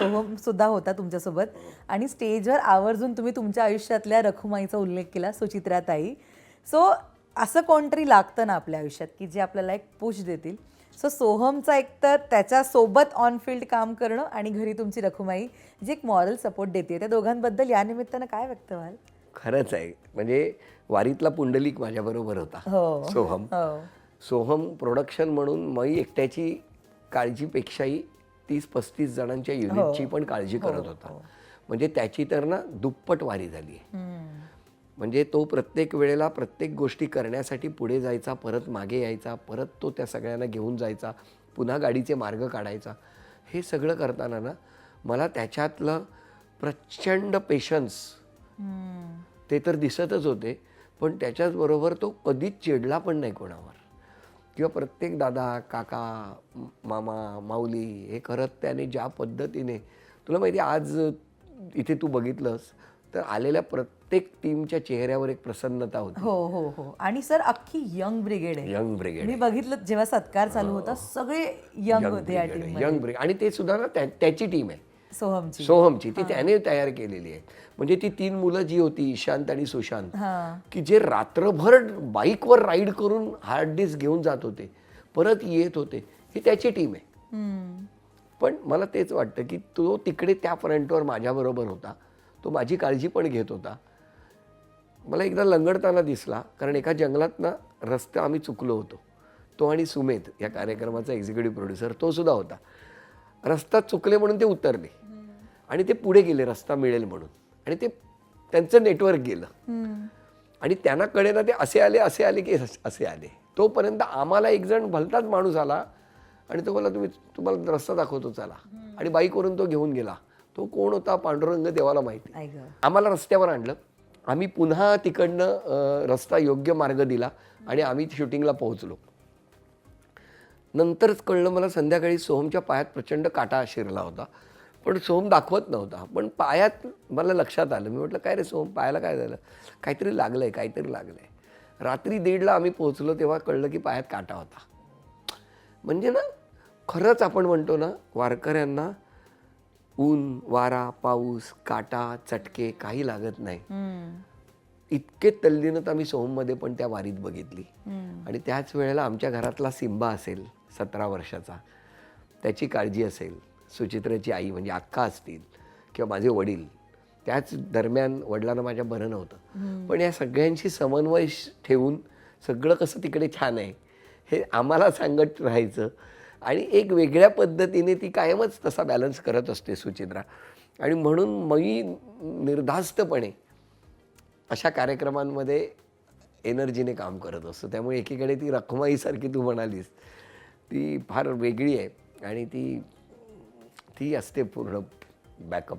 सोहम सुद्धा होता तुमच्यासोबत. आणि स्टेजवर आवर्जून तुम्ही तुमच्या आयुष्यातल्या रखुमाईचा उल्लेख केला सुचित्राताई. सो असं कोणतरी लागतं ना आपल्या आयुष्यात की जे आपल्याला एक पुश देतील. सो सोहमचा एक तर त्याच्यासोबत ऑन फील्ड काम करणं आणि घरी तुमची रखुमाई जी एक मॉरल सपोर्ट देते. त्या दोघांबद्दल या निमित्तानं काय व्यक्त व्हाल खरंच आहे. म्हणजे वारीतला पुंडलिक माझ्याबरोबर होता. हो. सोहम. हो. सोहम प्रोडक्शन म्हणून मई एकट्याची काळजीपेक्षाही तीस पस्तीस जणांच्या युनिटची पण काळजी करत होता. म्हणजे त्याची तर ना दुप्पट वारी झाली. म्हणजे तो प्रत्येक वेळेला प्रत्येक गोष्टी करण्यासाठी पुढे जायचा परत मागे यायचा परत तो त्या सगळ्यांना घेऊन जायचा पुन्हा गाडीचे मार्ग काढायचा. हे सगळं करताना ना मला त्याच्यातलं प्रचंड पेशन्स. ते तर दिसतच होते पण त्याच्याचबरोबर तो कधीच चिडला पण नाही कोणावर. किंवा प्रत्येक दादा काका मामा माऊली हे करत त्याने ज्या पद्धतीने तुला माहिती आज इथे तू बघितलंस तर आलेल्या प्रत्येक टीमच्या चेहऱ्यावर एक प्रसन्नता होती. हो हो हो. आणि सर अख्खी यंग ब्रिगेड आहे. यंग ब्रिगेड मी बघितलं जेव्हा सत्कार चालू होता सगळे यंग होते या टीम यंग ब्रिगेड. आणि ते सुद्धा ना त्या- त्याची टीम आहे. सोहमची. सोहमची. ती त्याने तयार केलेली आहे म्हणजे ती तीन मुलं जी होती ईशांत आणि सुशांत की जे रात्रभर बाईकवर राईड करून हार्ड डिस्क घेऊन जात होते. परत येत होते. ही त्याची टीम आहे. पण मला तेच वाटतं की तो तिकडे त्या फ्रंटवर माझ्याबरोबर होता. तो माझी काळजी पण घेत होता. मला एकदा लंगडताना दिसला कारण एका जंगलात ना रस्ता आम्ही चुकलो होतो. तो आणि सुमेध या कार्यक्रमाचा एक्झिक्युटिव्ह प्रोड्युसर तो सुद्धा होता. रस्ता चुकले म्हणून ते उतरले. आणि ते पुढे गेले रस्ता मिळेल म्हणून. आणि ते त्यांचं नेटवर्क गेलं. आणि त्यांना कळे ना ते असे आले असे आले की असे आले. तोपर्यंत आम्हाला एक जण भलताच माणूस आला आणि तो बोला तुम्ही तुम्हाला रस्ता दाखवतो चला. आणि बाईकवरून तो घेऊन गेला. तो कोण होता? पांडुरंग देवाला माहिती. आम्हाला रस्त्यावर आणलं. आम्ही पुन्हा तिकडनं रस्ता योग्य मार्ग दिला आणि आम्ही शूटिंगला पोहोचलो. नंतरच कळलं मला संध्याकाळी सोहमच्या पायात प्रचंड काटा शिरला होता. पण सोहम दाखवत नव्हता. पण पायात मला लक्षात आलं. मी म्हटलं काय रे सोहम पायाला काय झालं? काहीतरी लागलं आहे काहीतरी लागलं आहे रात्री दीडला आम्ही पोहोचलो तेव्हा कळलं की पायात काटा होता. म्हणजे ना खरंच आपण म्हणतो ना वारकऱ्यांना ऊन वारा पाऊस काटा चटके काही लागत नाही. इतके तल्लीनत आम्ही सोहममध्ये पण त्या वारीत बघितली. आणि त्याच वेळेला आमच्या घरातला सिंबा असेल. सतरा वर्षाचा. त्याची काळजी असेल सुचित्राची आई म्हणजे अक्का असतील किंवा माझे वडील त्याच दरम्यान वडिलांना माझ्या बरं नव्हतं पण या सगळ्यांशी समन्वय ठेवून सगळं कसं तिकडे छान आहे हे आम्हाला सांगत राहायचं. आणि एक वेगळ्या पद्धतीने ती कायमच तसा बॅलन्स करत असते सुचित्रा. आणि म्हणून मी निर्धास्तपणे अशा कार्यक्रमांमध्ये एनर्जीने काम करत असतो. त्यामुळे एकीकडे ती रखमाईसारखी तू म्हणालीस ती फार वेगळी आहे आणि ती ती असते पूर्ण बॅकअप.